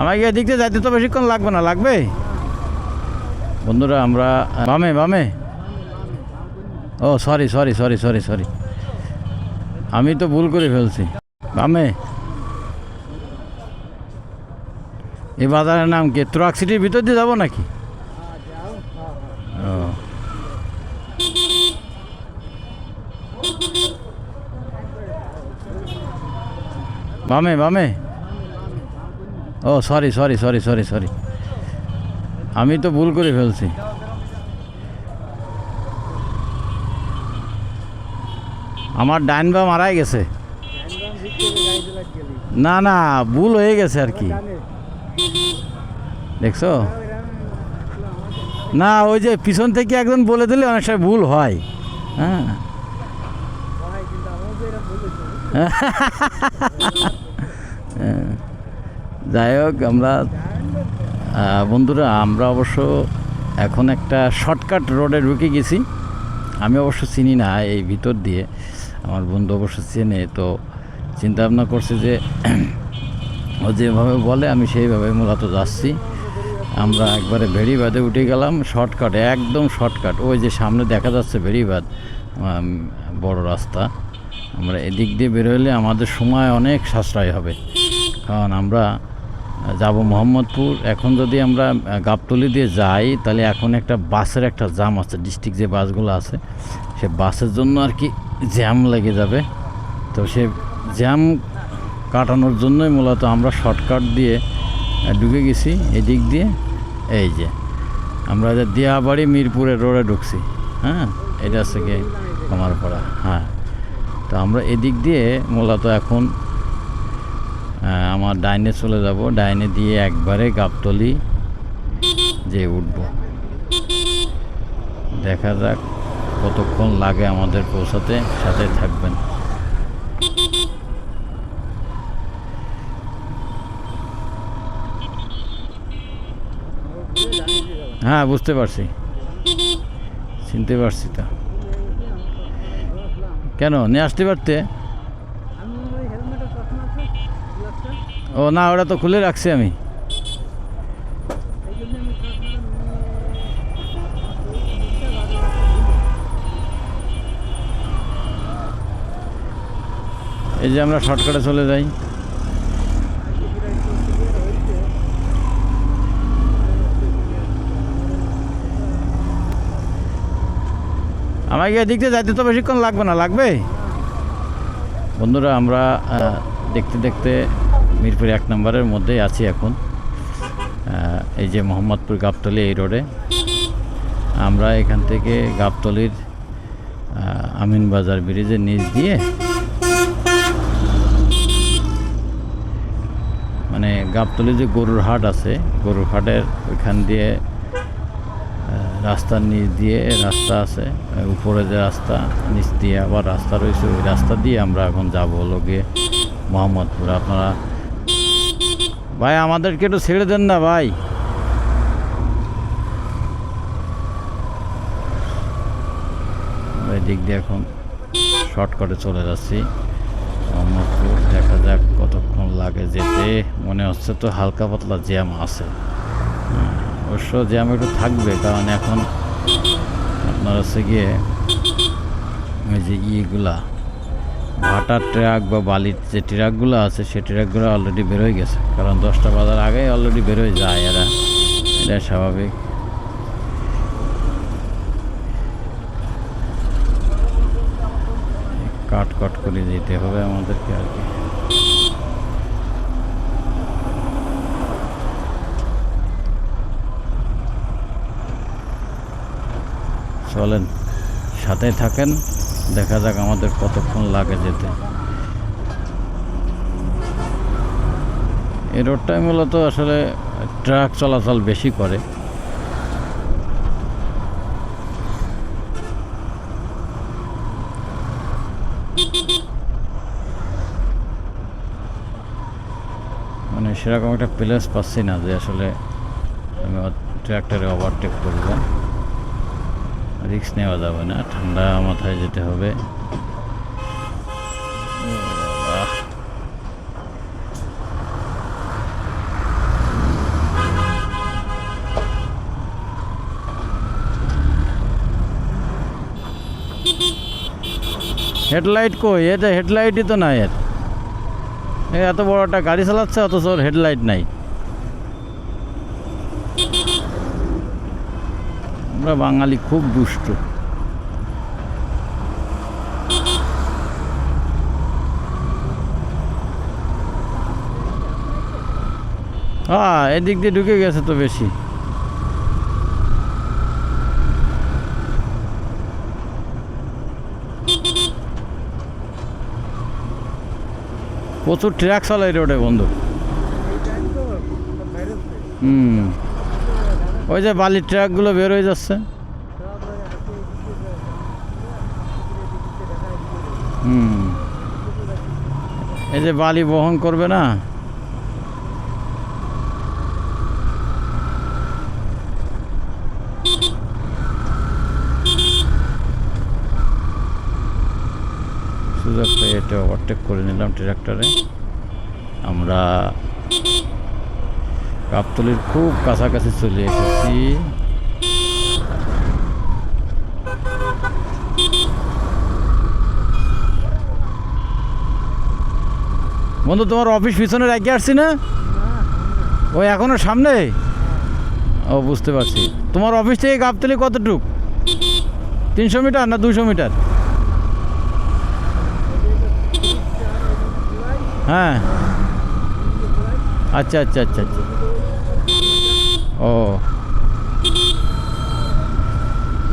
আমাকে এদিক যাইতে তো বেশিক্ষণ লাগবে না, লাগবে? বন্ধুরা, আমরা বামে বামে। ও sorry sorry sorry sorry sorry আমি তো ভুল করে ফেলছি। বামে। এই বাজারের নাম কি? ট্রাক সিটির ভিতর দিয়ে যাব নাকি? ও। বামে বামে। ও sorry sorry sorry sorry sorry আমি তো ভুল করে ফেলছি। আমার ডাইন বা মারাই গেছে। না না ভুল হয়ে গেছে আর কি। দেখছ? না ওই যে পিছন থেকে একজন বলে দিলে অনেক সময় ভুল হয়। হ্যাঁ? হ্যাঁ। যাই হোক, আমরা বন্ধুরা, আমরা অবশ্য এখন একটা শর্টকাট রোডে ঢুকে গেছি। আমি অবশ্য চিনি না এই ভিতর দিয়ে। আমার বন্ধু অবশ্য চেনে, তো চিন্তা ভাবনা করছে যে ও যেভাবে বলে, আমি সেইভাবে মূলত যাচ্ছি। আমরা একবারে ভেড়িবাদে উঠে গেলাম, শর্টকাট, একদম শর্টকাট। ওই যে সামনে দেখা যাচ্ছে ভেড়িবাদ বড় রাস্তা। আমরা এদিক দিয়ে বেরোলে আমাদের সময় অনেক সাশ্রয় হবে। কারণ আমরা যাব মোহাম্মদপুর। এখন যদি আমরা গাবতলি দিয়ে যাই, তাহলে এখন একটা বাসের একটা জাম আছে। ডিস্ট্রিক্ট যে বাসগুলো আছে, সে বাসের জন্য আর কি জ্যাম লেগে যাবে। তো সে জ্যাম কাটানোর জন্যই মূলত আমরা শর্টকাট দিয়ে ঢুকে গেছি এদিক দিয়ে। এই যে, আমরা যে দিয়াবাড়ি মিরপুরের রোডে ঢুকছি হ্যাঁ? এটা হচ্ছে গিয়ে কমারপাড়া হ্যাঁ। তো আমরা এদিক দিয়ে মূলত এখন আমার ডাইনে চলে যাব। ডাইনে দিয়ে একবারে গাবতলি যে উঠব। দেখা যাক কতক্ষণ লাগে আমাদের পৌঁছাতে। সাথে থাকবেন। হ্যাঁ বুঝতে পারছি। চিনতে পারছি তো। কেন? নিয়ে আসতে পারতে? ও, না, ওটা তো খুলে রাখছি আমি। এই যে আমরা শর্টকাটে চলে যাই। আমাকে এদিক দিয়ে যাইতে তো বেশিক্ষণ লাগবে না, লাগবে? বন্ধুরা, আমরা দেখতে দেখতে মিরপুর এক নম্বরের মধ্যেই আছি এখন। এই যে মোহাম্মদপুর গাবতলি এই রোডে। আমরা এখান থেকে গাবতলির আহ, আমিন বাজার ব্রিজের নিচ দিয়ে মানে গাবতলি যে গরুর হাট আছে গরুর হাটের ওইখান দিয়ে রাস্তার নিচ দিয়ে রাস্তা আছে উপরে যে রাস্তা নিচ দিয়ে আবার রাস্তা রয়েছে ওই রাস্তা দিয়ে আমরা এখন যাব গিয়ে মোহাম্মদপুর। আপনারা ভাই, আমাদেরকে একটু ছেড়ে দেন না ভাই। দিক দিয়ে এখন শর্টকাটে চলে যাচ্ছি। দেখা যাক কতক্ষণ লাগে যেতে। মনে হচ্ছে তো হালকা পাতলা জ্যাম আছে। অবশ্য জ্যাম একটু থাকবে, কারণ এখন আপনার হচ্ছে গিয়ে ওই যে ইয়েগুলা ভাটার ট্রাক বা বালির যে ট্রাকগুলো আছে সেই ট্রাকগুলো অলরেডি বেরোয় গেছে। কারণ দশটা বাজার আগেই অলরেডি বেরোয় যায় এরা। এটা স্বাভাবিক। কাট কাট করে যেতে হবে আমাদেরকে আর কি। চলেন, সাথে থাকেন। দেখা যাক আমাদের কতক্ষণ লাগে যেতে। এই রোডটাই মূলত আসলে ট্রাক চলাচল বেশি করে। মানে সেরকম একটা প্লেস পাচ্ছি না যে আসলে আমি ট্র্যাক্টরে ওভারটেক করব। রিক্স নেওয়া যাবে না, ঠান্ডা মাথায় যেতে হবে। হেডলাইট কই? এটা হেডলাইটই তো নাই এর এত বড় একটা গাড়ি চালাচ্ছে, অথচ হেডলাইট নাই। আমরা বাঙালি খুব দুষ্ট। হ্যাঁ এদিক দিয়ে ঢুকে গেছে তো বেশি। প্রচুর ট্রাক চালায় রোডে বন্ধু। হুম। ওই যে বালির ট্রাকগুলো বের হয়ে যাচ্ছে। হুম। এই যে বালি বহন করবে না? সুযোগ পেয়ে এটা ওভারটেক করে নিলাম ট্রাক্টরে। আমরা গাবতলির খুব কাছাকাছি চলে এসেছি। বন্ধু, তোমার অফিস পিছনে রেখে আসছি না? ওই এখনও সামনে? ও, বুঝতে পারছি। তোমার অফিস থেকে গাবতলি কতটুক? তিনশো মিটার না দুশো মিটার? হ্যাঁ। আচ্ছা আচ্ছা আচ্ছা আচ্ছা। ও।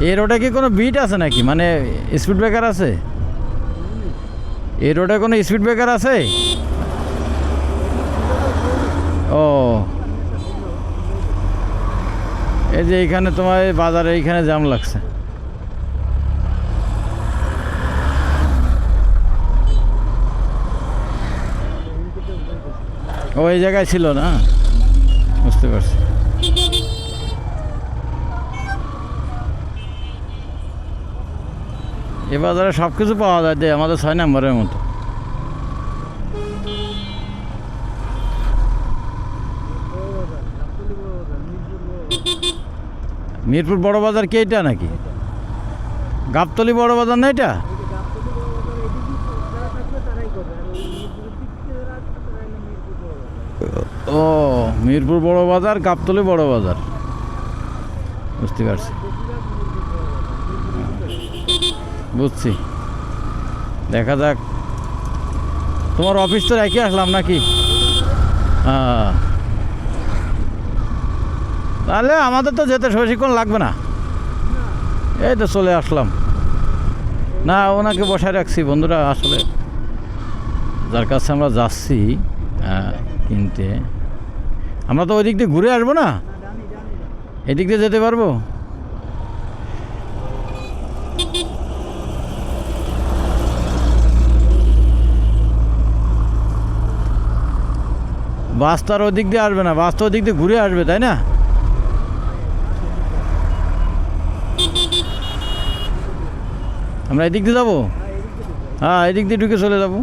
এই রোডে কি কোনো বিট আছে নাকি? মানে স্পিড ব্রেকার আছে? এই রোডে কোনো স্পিড ব্রেকার আছে? ও। এই যে এইখানে তোমার বাজারে এইখানে জাম লাগছে। ও, এই জায়গায় ছিল না? বুঝতে পারছি। এ বাজারে সব কিছু পাওয়া যায় যে আমাদের ছয় নম্বরের মতো। মিরপুর বড় বাজার কি এটা নাকি? গাবতলি বড় বাজার না এটা ও, মিরপুর বড় বাজার, গাবতলি বড় বাজার। বুঝতে পারছি। বুঝছি। দেখা যাক। তোমার অফিস তো রেখে আসলাম নাকি? হ্যাঁ তাহলে আমাদের তো যেতে বেশিক্ষণ লাগবে না। এই তো চলে আসলাম। না, ওনাকে বসায় রাখছি। বন্ধুরা, আসলে যার কাছে আমরা যাচ্ছি কিনতে, আমরা তো ওই দিক দিয়ে ঘুরে আসব না? এদিক দিয়ে যেতে পারব? বাস তো আর ওদিক দিয়ে আসবে না বাস তো ওদিক দিয়ে ঘুরে আসবে, তাই না? আমরা এদিক দিয়ে যাব? হ্যাঁ এদিক দিয়ে ঢুকে চলে যাব।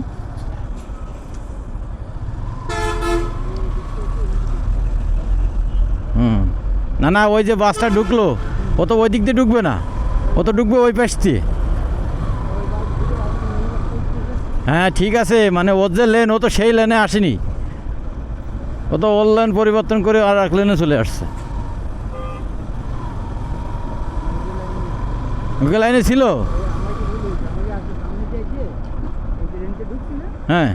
হুম। না না, ওই যে বাসটা ঢুকলো, ও তো ওই দিক দিয়ে ঢুকবে না। ও তো ঢুকবে ওই পাশ দিয়ে। হ্যাঁ ঠিক আছে মানে ওর যে লেন ও তো সেই লেনে আসেনি। ও তো লেন পরিবর্তন করে আর এক লেনে চলে আসছে। ওকে লাইনে ছিল? হ্যাঁ।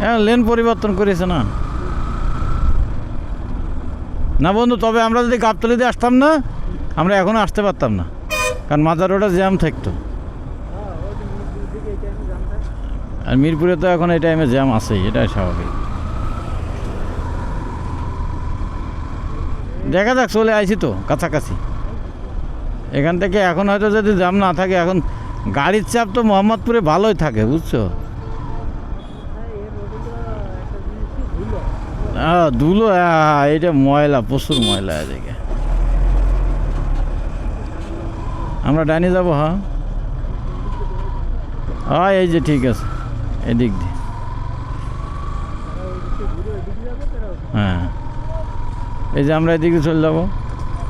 হ্যাঁ লেন পরিবর্তন করেছে না। না বন্ধু, তবে আমরা যদি গাবতলিতে আসতাম না, আমরা এখনও আসতে পারতাম না। কারণ মাজার রোডে জ্যাম থাকতো। আর মিরপুরে তো এখন এই টাইমে জ্যাম আছেই, এটাই স্বাভাবিক। দেখা যাক, চলে আইছি তো, কাছাকাছি। এখান থেকে এখন হয়তো যদি জ্যাম না থাকে, এখন গাড়ির চাপ তো মোহাম্মদপুরে ভালোই থাকে, বুঝছ? হ্যাঁ ধুলো হ্যাঁ এটা ময়লা, প্রচুর ময়লা এদিকে। আমরা ডাইনে যাব হ্যাঁ? হ্যাঁ এই যে ঠিক আছে। এদিক দিয়ে। হ্যাঁ। এই যে আমরা এদিকে চলে যাব।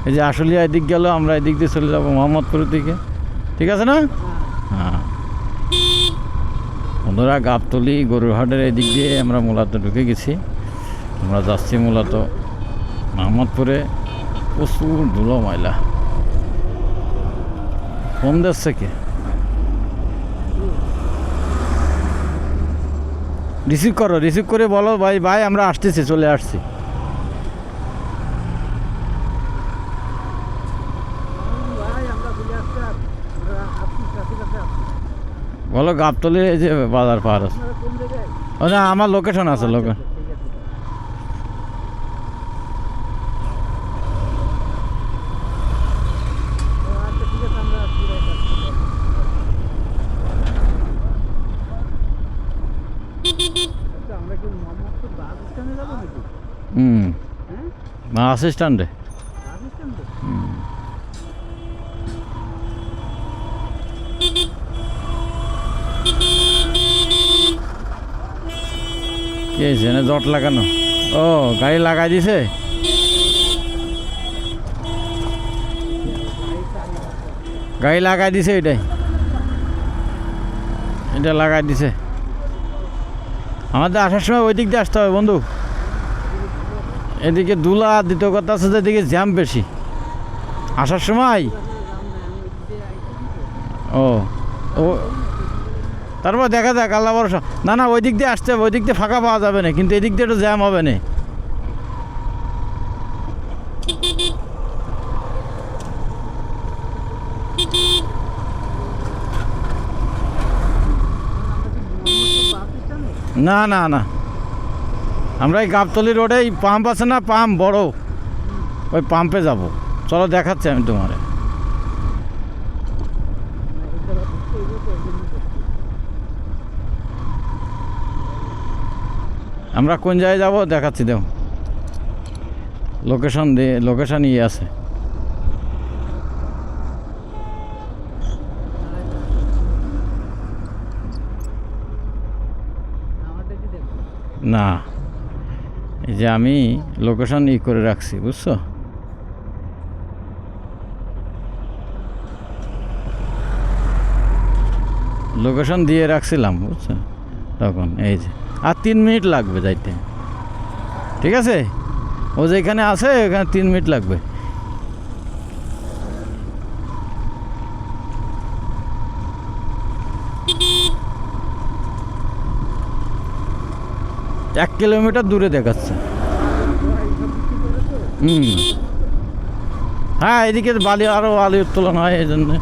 এই যে আশুলিয়া এদিক গেল, আমরা এদিক দিয়ে চলে যাব মোহাম্মদপুরের দিকে। ঠিক আছে না? হ্যাঁ। বন্ধুরা, গাবতলি, গরুরহাটের এদিক দিয়ে আমরা মূলত ঢুকে গেছি। আমরা যাচ্ছি মূলত মোহাম্মদপুরে। প্রচুর ধুলো ময়লা। কোন দেশ থেকে রিসিভ করো রিসিভ করে বলো, ভাই ভাই, আমরা আসতেছি, চলে আসছি। বলো, গাবতলে এই যে বাজার পাহাড় আছে। না, আমার লোকেশন আছে লোকেশন স্ট্যান্ডে কি হয়েছে জট লাগানো ও গাড়ি লাগাই দিছে গাড়ি লাগাই দিছে এটাই এটা লাগাই দিছে আমাদের আসার সময় ওই দিক দিয়ে আসতে হবে বন্ধু এদিকে দুলা, দ্বিতীয় কথা আছে যে এদিকে জ্যাম বেশি। আসার সময়? ও ও, তারপর দেখা যাক, আল্লাহ ভরসা। না না, ওই দিক দিয়ে আসতে হবে, ওই দিক দিয়ে ফাঁকা পাওয়া যাবে না, কিন্তু এদিক দিয়ে একটু জ্যাম হবে না। না না না। আমরা এই গাবতলি রোডে এই পাম্প আছে না, পাম্প বড়। ওই পাম্পে যাব। চলো দেখাচ্ছি আমি তোমার। আমরা কোন জায়গায় যাব? দেখাচ্ছি দেও লোকেশন দিয়ে লোকেশন ইয়ে আছে। না। এই যে আমি লোকেশন ই করে রাখছি, বুঝছ? লোকেশন দিয়ে রাখছিলাম, বুঝছ? তখন, এই যে। আর তিন মিনিট লাগবে যাইতে। ঠিক আছে? ও যেখানে আছে ওখানে তিন মিনিট লাগবে। এক কিলোমিটার দূরে দেখাচ্ছে। হুম। হ্যাঁ এদিকে বালি আরও বালি উত্তোলন হয় এই জন্যে।